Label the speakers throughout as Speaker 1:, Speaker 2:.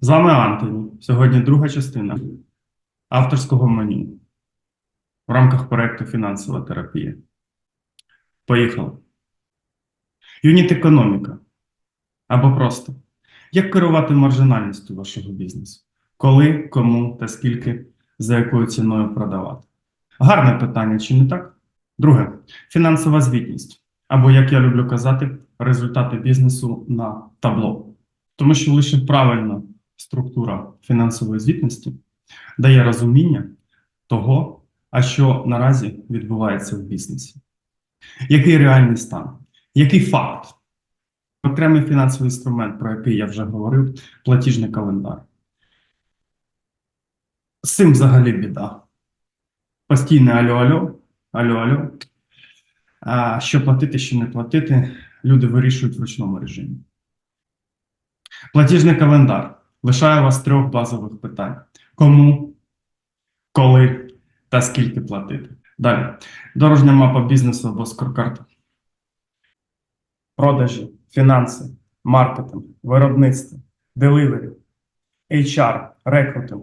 Speaker 1: З вами Антоні. Сьогодні друга частина авторського меню в рамках проєкту Фінансова терапія. Поїхали. Юніт економіка. Або просто. Як керувати маржинальністю вашого бізнесу? Коли, кому та скільки, за якою ціною продавати? Гарне питання, чи не так? Друге фінансова звітність. Або, як я люблю казати, результати бізнесу на табло. Тому що лише правильна структура фінансової звітності дає розуміння того, а що наразі відбувається в бізнесі. Який реальний стан? Який факт? Окремий фінансовий інструмент, про який я вже говорив, платіжний календар. З цим взагалі біда. Постійне алло-алло, алло-алло. А що платити, що не платити, люди вирішують в ручному режимі. Платіжний календар лишає вас трьох базових питань: кому, коли та скільки платити. Далі. Дорожня мапа бізнесу або скоркарта. Продажі, фінанси, маркетинг, виробництво, деливері, HR, рекрутинг.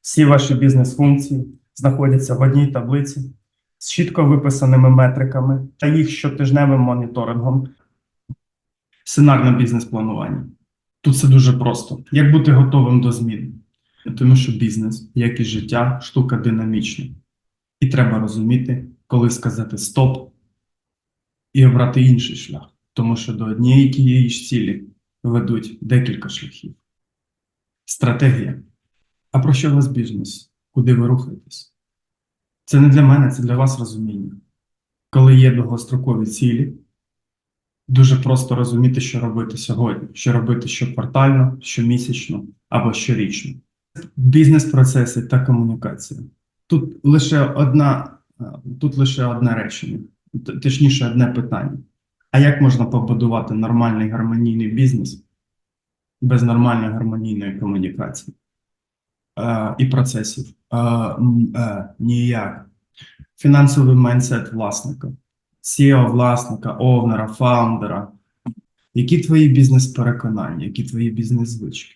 Speaker 1: Всі ваші бізнес-функції знаходяться в одній таблиці з чітко виписаними метриками та їх щотижневим моніторингом. Сценарне бізнес-планування. Тут все дуже просто. Як бути готовим до змін? Тому що бізнес, як і життя, штука динамічна. І треба розуміти, коли сказати стоп і обрати інший шлях. Тому що до однієї тієї ж цілі ведуть декілька шляхів. Стратегія. А про що у вас бізнес? Куди ви рухаєтесь? Це не для мене, це для вас розуміння. Коли є довгострокові цілі, дуже просто розуміти, що робити сьогодні, що робити щоквартально, щомісячно або щорічно. Бізнес-процеси та комунікація. Тут лише одна, е, тут лише одне речення, точніше, одне питання. А як можна побудувати нормальний гармонійний бізнес без нормальної гармонійної комунікації е, і процесів? Е, е, ніяк. Фінансовий майндсет власника, CEO власника, овнера, фаундера. Які твої бізнес-переконання, які твої бізнес-звички?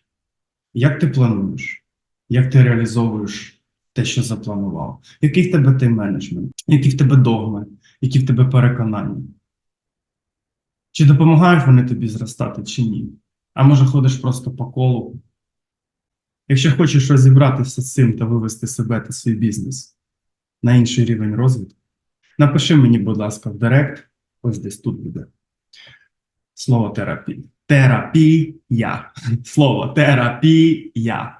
Speaker 1: Як ти плануєш? Як ти реалізовуєш те, що запланував? Який в тебе тайм-менеджмент? Які в тебе догми? Які в тебе переконання? Чи допомагають вони тобі зростати, чи ні? А може ходиш просто по колу? Якщо хочеш розібратися з цим та вивести себе та свій бізнес на інший рівень розвитку, напиши мені, будь ласка, в Директ, ось десь тут буде. Слово терапія. Терапія. Слово терапія.